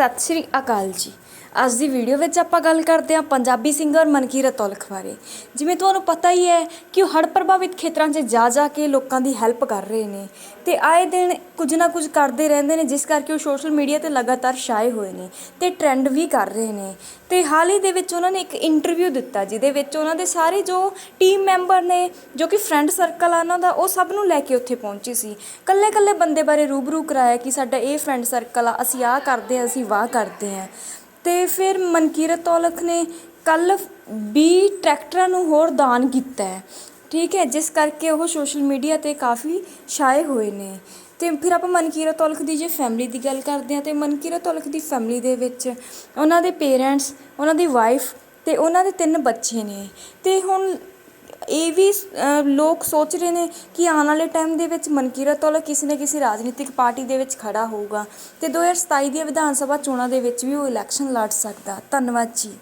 ਸਤਿ ਸ਼੍ਰੀ ਅਕਾਲ ਜੀ। ਅੱਜ ਦੀ ਵੀਡੀਓ ਵਿੱਚ ਆਪਾਂ ਗੱਲ ਕਰਦੇ ਹਾਂ ਪੰਜਾਬੀ ਸਿੰਗਰ ਮਨਕੀਰਤ ਔਲਖ ਬਾਰੇ। ਜਿਵੇਂ ਤੁਹਾਨੂੰ ਪਤਾ ਹੀ ਹੈ ਕਿ ਉਹ ਹੜ੍ਹ ਪ੍ਰਭਾਵਿਤ ਖੇਤਰਾਂ 'ਚ ਜਾ ਜਾ ਕੇ ਲੋਕਾਂ ਦੀ ਹੈਲਪ ਕਰ ਰਹੇ ਨੇ ਤੇ ਆਏ ਦਿਨ ਕੁਝ ਨਾ ਕੁਝ ਕਰਦੇ ਰਹਿੰਦੇ ਨੇ, ਜਿਸ ਕਰਕੇ ਉਹ ਸੋਸ਼ਲ ਮੀਡੀਆ ਤੇ ਲਗਾਤਾਰ ਛਾਏ ਹੋਏ ਨੇ ਤੇ ਟ੍ਰੈਂਡ ਵੀ ਕਰ ਰਹੇ ਨੇ। ਤੇ ਹਾਲ ਹੀ ਦੇ ਵਿੱਚ ਉਹਨਾਂ ਨੇ ਇੱਕ ਇੰਟਰਵਿਊ ਦਿੱਤਾ, ਜਿਹਦੇ ਵਿੱਚ ਉਹਨਾਂ ਦੇ ਸਾਰੇ ਜੋ ਟੀਮ ਮੈਂਬਰ ਨੇ, ਜੋ ਕਿ ਫਰੈਂਡ ਸਰਕਲ ਆ ਉਹਨਾਂ ਦਾ, ਉਹ ਸਭ ਨੂੰ ਲੈ ਕੇ ਉੱਥੇ ਪਹੁੰਚੀ ਸੀ। ਕੱਲੇ ਕੱਲੇ ਬੰਦੇ ਬਾਰੇ ਰੂਬਰੂ ਕਰਾਇਆ ਕਿ ਸਾਡਾ ਇਹ ਫਰੈਂਡ ਸਰਕਲ ਆ, ਅਸੀਂ ਆਹ ਕਰਦੇ ਆ ਅਸੀਂ ਵਾਹ ਕਰਦੇ ਹੈ ਅਤੇ ਫਿਰ ਮਨਕੀਰਤ ਔਲਖ ਨੇ ਕੱਲ੍ਹ 20 ਟਰੈਕਟਰਾਂ ਨੂੰ ਹੋਰ ਦਾਨ ਕੀਤਾ ਹੈ। ਠੀਕ ਹੈ, ਜਿਸ ਕਰਕੇ ਉਹ ਸੋਸ਼ਲ ਮੀਡੀਆ ਤੇ ਕਾਫੀ ਛਾਏ ਹੋਏ ਨੇ। ਅਤੇ ਫਿਰ ਆਪਾਂ ਮਨਕੀਰਤ ਔਲਖ ਦੀ ਜੇ ਫੈਮਿਲੀ ਦੀ ਗੱਲ ਕਰਦੇ ਹਾਂ, ਤਾਂ ਮਨਕੀਰਤ ਔਲਖ ਦੀ ਫੈਮਿਲੀ ਦੇ ਵਿੱਚ ਉਹਨਾਂ ਦੇ ਪੇਰੈਂਟਸ ਉਹਨਾਂ ਦੀ ਵਾਈਫ ਅਤੇ ਉਹਨਾਂ ਦੇ ਤਿੰਨ ਬੱਚੇ ਨੇ। ਅਤੇ ਹੁਣ ਇਹ ਵੀ ਲੋਕ ਸੋਚ ਰਹੇ ਨੇ ਕਿ ਆਉਣ ਵਾਲੇ ਟਾਈਮ ਦੇ ਵਿੱਚ ਮਨਕੀਰਤ ਔਲਖ ਕਿਸੇ ਨਾ ਕਿਸੇ ਰਾਜਨੀਤਿਕ ਪਾਰਟੀ ਦੇ ਵਿੱਚ ਖੜਾ ਹੋਊਗਾ ਤੇ 2027 ਦੀਆਂ ਵਿਧਾਨ ਸਭਾ ਚੋਣਾਂ ਦੇ ਵਿੱਚ ਵੀ ਉਹ ਇਲੈਕਸ਼ਨ ਲੜ ਸਕਦਾ। ਧੰਨਵਾਦ ਜੀ।